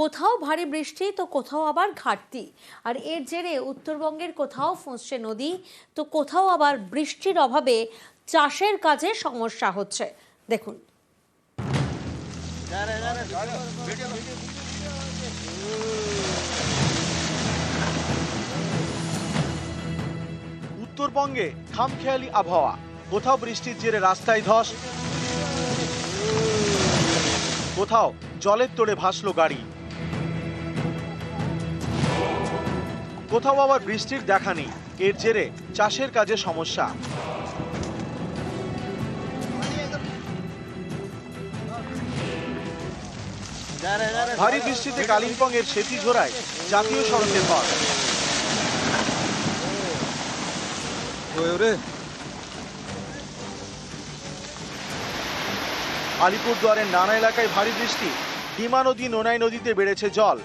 কোথাও ভারী বৃষ্টি, তো কোথাও আবার ঘাটতি। আর এর জেরে উত্তরবঙ্গের কোথাও ফুঁসছে নদী, তো কোথাও আবার বৃষ্টির অভাবে চাষের কাজে সমস্যা হচ্ছে। দেখুন। উত্তরবঙ্গে খামখেয়ালি আবহাওয়া। কোথাও বৃষ্টির জেরে রাস্তায় ধস, কোথাও জলের তোড়ে ভাসলো গাড়ি। কোথাও আবার বৃষ্টির দেখা নেই। এর জেরে চাষের কাজে সমস্যা। ভারী বৃষ্টিতে কালিম্পং এর সেতী ঝোড়ায় জাতীয় সড়কের পথ। আলিপুরদুয়ারের নানা এলাকায় ভারী বৃষ্টি। ডিমা নদী নোনাই নদীতে বেড়েছে জল।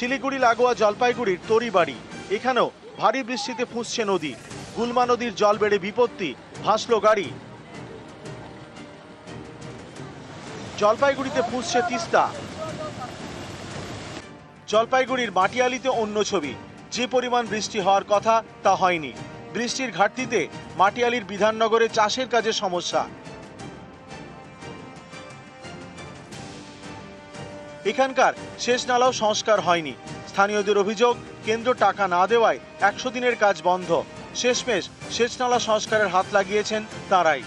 শিলিগুড়ি, লাগোয়া, জলপাইগুড়ির তরিবাড়ি। এখানেও ভারী বৃষ্টিতে ফুঁসছে নদী। গুলমা নদীর জল বেড়ে বিপত্তি, ভাসলো গাড়ি। জলপাইগুড়িতে ফুঁসছে তিস্তা। জলপাইগুড়ির মাটিয়ালিতে অন্য ছবি। যে পরিমাণ বৃষ্টি হওয়ার কথা তা হয়নি। বৃষ্টির ঘাটতিতে মাটিয়ালির বিধাননগরে চাষের কাজে সমস্যা। এখানকার শেষ নালাও সংস্কার হয়নি। স্থানীয়দের অভিযোগ কেন্দ্র টাকা না দেওয়ায় একশো দিনের কাজ বন্ধ। শেষমেশ সেচ নালা সংস্কারের হাত লাগিয়েছেন তারাই।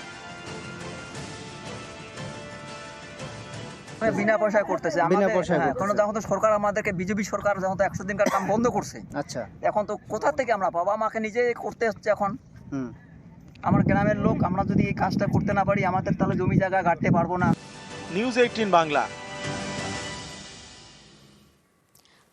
মানে বিনা পয়সায় করতেছে। বিনা পয়সায় হ্যাঁ, কারণ যখন তো সরকার আমাদেরকে বিজেপি সরকার যখন তো একশো দিনকার কাম বন্ধ করছে আচ্ছা। এখন তো কোথা থেকে আমরা পাবো? আমাকে নিজে করতে হচ্ছে এখন। হুম। আমার গ্রামের লোক আমরা যদি এই কাজটা করতে না পারি আমাদের তাহলে জমি জায়গা গাড়তে পারব না। News Eighteen Bangla.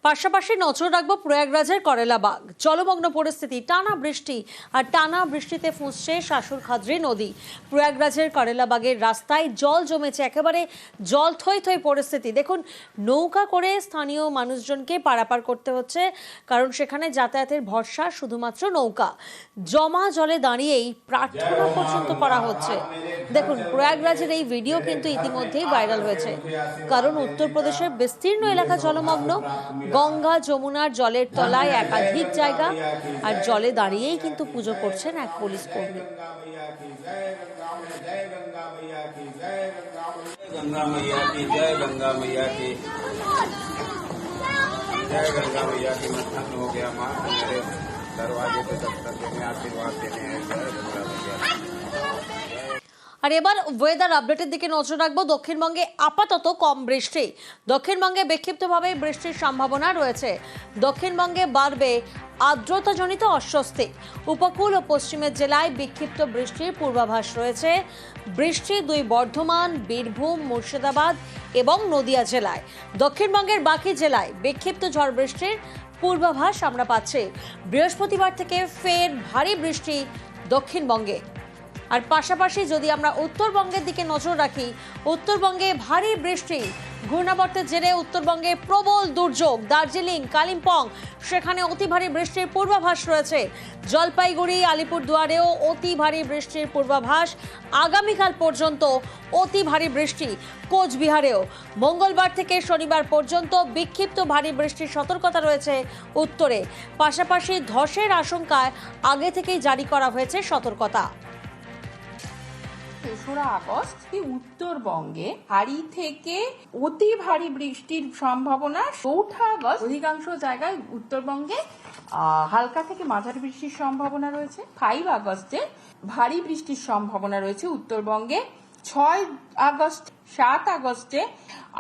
পাশাপাশি নজর রাখব প্রয়াগরাজের করেলাবাগ জলমগ্ন পরিস্থিতি, টানা বৃষ্টি আর টানা বৃষ্টিতে ফুঁসছে শাশুর খাদ্রি নদী। প্রয়াগরাজের করেলাবাগের রাস্তায় জল জমেছে, একেবারে জল থই থই পরিস্থিতি। দেখুন, নৌকা করে স্থানীয় মানুষজনকে পারাপার করতে হচ্ছে, কারণ সেখানে যাতায়াতের ভরসা শুধুমাত্র নৌকা। জমা জলে দাঁড়িয়েই প্রার্থনা পর্যন্ত করা হচ্ছে। দেখুন, প্রয়াগরাজের এই ভিডিও কিন্তু ইতিমধ্যেই ভাইরাল হয়েছে। কারণ উত্তরপ্রদেশের বিস্তীর্ণ এলাকা জলমগ্ন গঙ্গা যমুনার জলের তলায় একাধিক জায়গা আর জলে দাঁড়িয়েই কিন্তু পুজো করছেন এক পুলিশ কর্মী गंगा मैया की जय गंगा मैया की जय गंगा मैया की मत्थन हो गया माँ मेरे दरवाजे पे दस्तक देने आशीर्वाद देने हैं जय गंगा मैया की। আর এবার ওয়েদার আপডেটের দিকে নজর রাখব। দক্ষিণবঙ্গে আপাতত কম বৃষ্টি। দক্ষিণবঙ্গে বিক্ষিপ্তভাবে বৃষ্টির সম্ভাবনা রয়েছে। দক্ষিণবঙ্গে বাড়বে আর্দ্রতাজনিত অস্বস্তি। উপকূল ও পশ্চিমের জেলায় বিক্ষিপ্ত বৃষ্টির পূর্বাভাস রয়েছে। বৃষ্টি দুই বর্ধমান, বীরভূম, মুর্শিদাবাদ এবং নদিয়া জেলায়। দক্ষিণবঙ্গের বাকি জেলায় বিক্ষিপ্ত ঝড় বৃষ্টির পূর্বাভাস আমরা পাচ্ছি। বৃহস্পতিবার থেকে ফের ভারী বৃষ্টি দক্ষিণবঙ্গে। আর পাশাপাশি যদি আমরা উত্তরবঙ্গের দিকে নজর রাখি, উত্তরবঙ্গে ভারী বৃষ্টি, ঘূর্ণাবর্তের জেরে উত্তরবঙ্গে প্রবল দুর্যোগ, দার্জিলিং, কালিম্পং, সেখানে অতি ভারী বৃষ্টির পূর্বাভাস রয়েছে। জলপাইগুড়ি, আলিপুরদুয়ারেও অতি ভারী বৃষ্টির পূর্বাভাস। আগামীকাল পর্যন্ত অতি ভারী বৃষ্টি কোচবিহারেও। মঙ্গলবার থেকে শনিবার পর্যন্ত বিক্ষিপ্ত ভারী বৃষ্টির সতর্কতা রয়েছে উত্তরে। পাশাপাশি ধসের আশঙ্কায় আগে থেকেই জারি করা হয়েছে সতর্কতা। তেসরা আগস্ট উত্তরবঙ্গে ভারী থেকে অতি ভারী বৃষ্টির সম্ভাবনা চৌঠা আগস্ট অধিকাংশ জায়গায় উত্তরবঙ্গে হালকা থেকে মাঝারি বৃষ্টির সম্ভাবনা রয়েছে। ফাইভ আগস্টে ভারী বৃষ্টির সম্ভাবনা রয়েছে উত্তরবঙ্গে। ছয় আগস্ট, সাত আগস্টে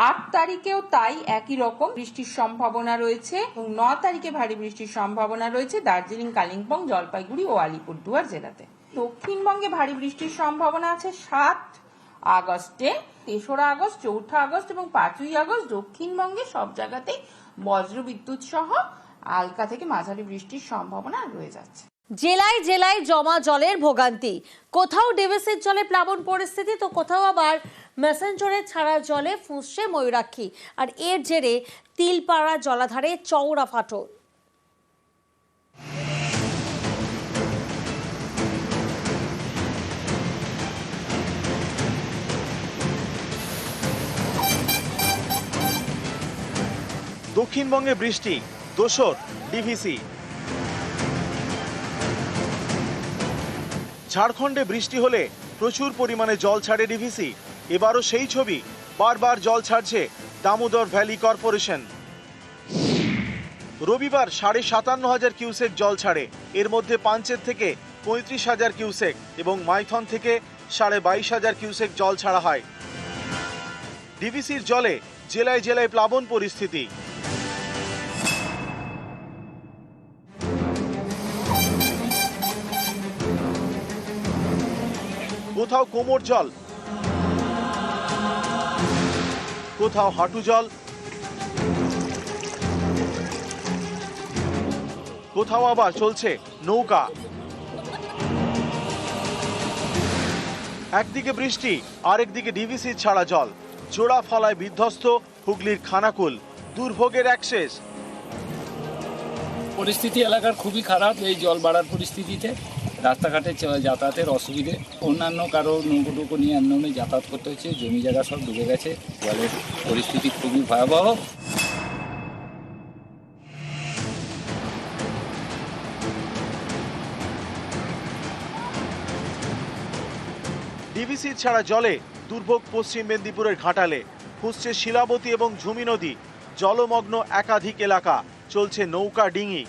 আট তারিখেও তাই একই রকম বৃষ্টির সম্ভাবনা রয়েছে এবং ন তারিখে ভারী বৃষ্টির সম্ভাবনা রয়েছে দার্জিলিং, কালিম্পং, জলপাইগুড়ি ও আলিপুরদুয়ার জেলাতে। দক্ষিণবঙ্গে ভারী বৃষ্টির সম্ভাবনা আছে সাত আগস্টে, তেসরা আগস্ট, চৌঠা আগস্ট এবং পাঁচই আগস্ট দক্ষিণবঙ্গে সব জায়গাতেই বজ্র বিদ্যুৎ সহ হালকা থেকে মাঝারি বৃষ্টির সম্ভাবনা রয়ে যাচ্ছে। জেলায় জেলায় জমা জলের ভোগান্তি। কোথাও ডিভিসির জলে প্লাবন পরিস্থিতি, তো কোথাও আবার মেসেঞ্জরের ছাড়া জলে ফুঁসছে ময়ূরাক্ষী। আর এর জেরে তিলপাড়া জলাধারে চওড়া ফাটল। দক্ষিণবঙ্গে বৃষ্টি, দোসর ডিভিসি ঝাড়খণ্ডে বৃষ্টি হলে প্রচুর পরিমাণে জল ছাড়ে ডিভিসি এবারও সেই ছবি, বারবার জল ছাড়ছে দামোদর ভ্যালি কর্পোরেশন। রবিবার সাড়ে সাতান্ন হাজার কিউসেক জল ছাড়ে, এর মধ্যে পাঞ্চের থেকে পঁয়ত্রিশ হাজার কিউসেক এবং মাইথন থেকে সাড়ে বাইশ হাজার কিউসেক জল ছাড়া হয়। ডিভিসির জলে জেলায় জেলায় প্লাবন পরিস্থিতি। কোথাও কোমর জল, কোথাও হাঁটু জল, কোথাও আবার চলছে নৌকা। একদিকে বৃষ্টি, আরেকদিকে ডিভিসি ছাড়া জল। জোড়া ফলায় বিধ্বস্ত হুগলির খানাকুল, দুর্ভোগের এক শেষ। পরিস্থিতি এলাকার খুবই খারাপ এই জল বাড়ার পরিস্থিতিতে। রাস্তাঘাটে যাতায়াতের অসুবিধে। অন্যান্য কারও নৌকো টুকো নিয়ে অন্যান্য যাতায়াত করতে হচ্ছে। জমি জায়গা সব ডুবে গেছে। জলের পরিস্থিতি খুবই ভয়াবহ। ডিভিসির ছাড়া জলে দুর্ভোগ পশ্চিম মেদিনীপুরের ঘাটালে। ফুসছে শিলাবতী এবং ঝুমি নদী। জলমগ্ন একাধিক এলাকা। চলছে নৌকা ডিঙি।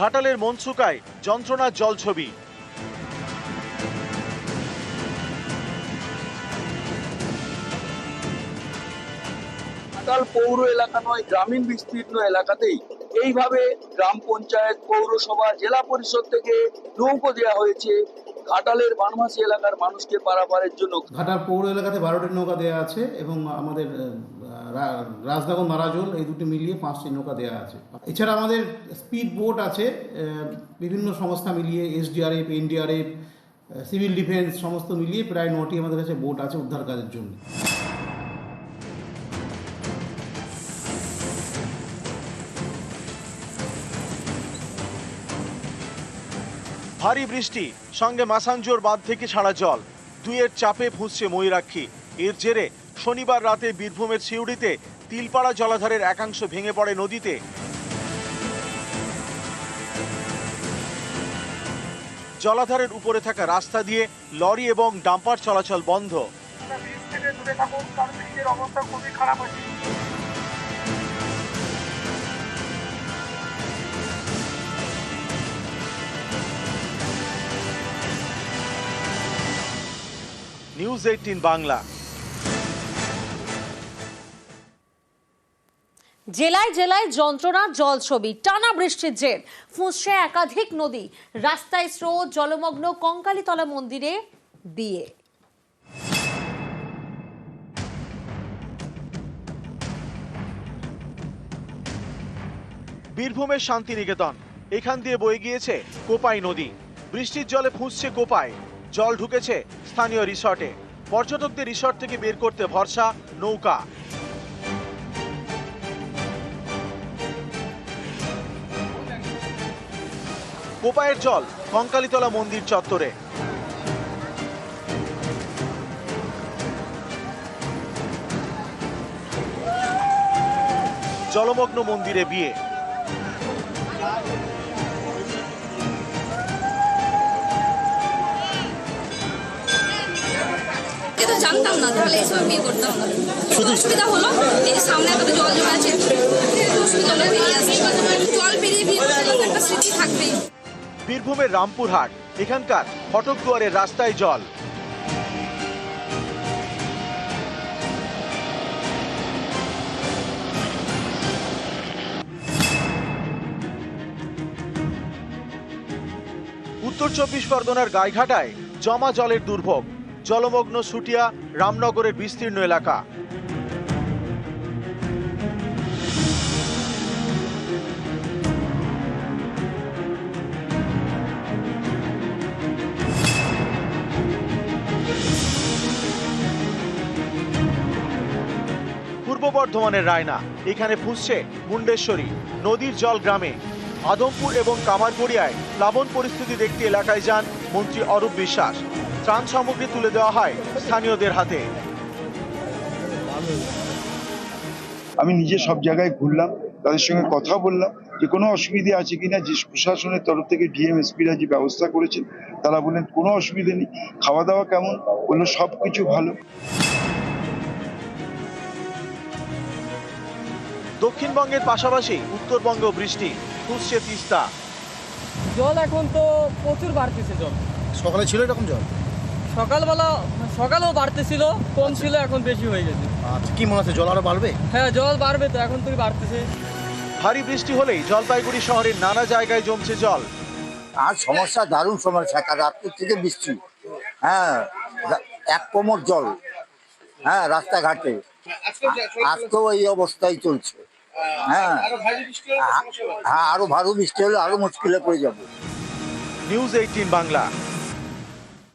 ঘাটালের মনসুকায় যন্ত্রণার জল ছবি। ঘাটাল পৌর এলাকা নয় গ্রামীণ বিস্তীর্ণ এলাকাতেই এইভাবে গ্রাম পঞ্চায়েত পৌরসভা জেলা পরিষদ থেকে নৌকো দেওয়া হয়েছে। ঘাটালের বানমাসি এলাকার মানুষকে পারাপারের জন্য ঘাটাল পৌর এলাকাতে বারোটি নৌকা দেওয়া আছে এবং আমাদের রাজনগর নারাজল এই দুটি মিলিয়ে পাঁচটি নৌকা দেওয়া আছে। এছাড়া আমাদের স্পিড বোট আছে বিভিন্ন সংস্থা মিলিয়ে, এসডিআরএফ, এনডিআরএফ সিভিল ডিফেন্স, সমস্ত মিলিয়ে প্রায় নটি আমাদের কাছে বোট আছে উদ্ধার কাজের জন্য। ভারী বৃষ্টি, সঙ্গে মাসাঞ্জোর বাঁধ থেকে ছাড়া জল। দুইয়ের চাপে ফুঁসছে ময়ূরাক্ষী। এর জেরে শনিবার রাতে বীরভূমের সিউড়িতে তিলপাড়া জলাধারের একাংশ ভেঙে পড়ে নদীতে। জলাধারের উপরে থাকা রাস্তা দিয়ে লরি এবং ডাম্পার চলাচল বন্ধ। News Eighteen Bangla. জেলায় জেলায় যন্ত্রণার জল ছবি টানা বৃষ্টির জের। ফুঁসছে একাধিক নদী। রাস্তায় স্রোত, জলমগ্ন কঙ্কালীতলা মন্দিরে বিয়ে। বীরভূমের শান্তিনিকেতন। এখান দিয়ে বয়ে গিয়েছে কোপাই নদী। বৃষ্টির জলে ফুঁসছে কোপায় জল ঢুকেছে স্থানীয় রিসর্টে। পর্যটকদের রিসর্ট থেকে বের করতে ভরসা নৌকা। কোপায়ের জল, কঙ্কালীতলা মন্দির চত্বরে। জলমগ্ন মন্দিরে বিয়ে। জানতাম না সামনে জল জমা আছে বেরিয়ে বিয়ে একটা স্মৃতি থাকবেই। বীরভূমের রামপুরহাট, এখানকার ফটক দুয়ারের রাস্তায় জল। উত্তর চব্বিশ পরগনার গাইঘাটায় জমা জলের দুর্ভোগ, জলমগ্ন সুটিয়া, রামনগরের বিস্তীর্ণ এলাকা। বর্ধমানের রায়না। এখানে ফুসছে মুন্ডেশ্বরী, নদীর জল গ্রামে। আদমপুর এবং কামারগড়িয়ায় প্লাবন পরিস্থিতি দেখতে এলাকায় যান মন্ত্রী অরূপ বিশ্বাস। ত্রাণ সামগ্রী তুলে দেওয়া হয় স্থানীয়দের হাতে। আমি নিজে সব জায়গায় ঘুরলাম, তাদের সঙ্গে কথা বললাম যে কোনো অসুবিধে আছে কিনা, যে প্রশাসনের তরফ থেকে ডিএমএসপিরা যে ব্যবস্থা করেছেন, তারা বললেন কোনো অসুবিধে নেই, খাওয়া দাওয়া কেমন? বলল সব কিছু ভালো। দক্ষিণবঙ্গের পাশাপাশি উত্তরবঙ্গ বৃষ্টি খুঁজছে তিস্তা। জল এখন তো প্রচুর বাড়তেছে জল। সকালে ছিল এরকম জল? সকালবেলা সকালেও বাড়তেছিল কম ছিল এখন বেশি হয়ে গেছে। আচ্ছা কি মনে হচ্ছে জল আরও বাড়বে? হ্যাঁ জল বাড়বে তো এখন থেকে বাড়তেছে? ভারী বৃষ্টি হলেই জলপাইগুড়ি শহরের নানা জায়গায় জমছে জল। আর সমস্যা দারুণ সমস্যা কারণ রাত্রির থেকে বৃষ্টি। হ্যাঁ এক কোমর জল। হ্যাঁ রাস্তাঘাটে। আজকেও এই অবস্থায় চলছে। হ্যাঁ। হ্যাঁ আরও ভালো বৃষ্টি হলে আরও মুশকিলে পড়ে যাব। News Eighteen Bangla.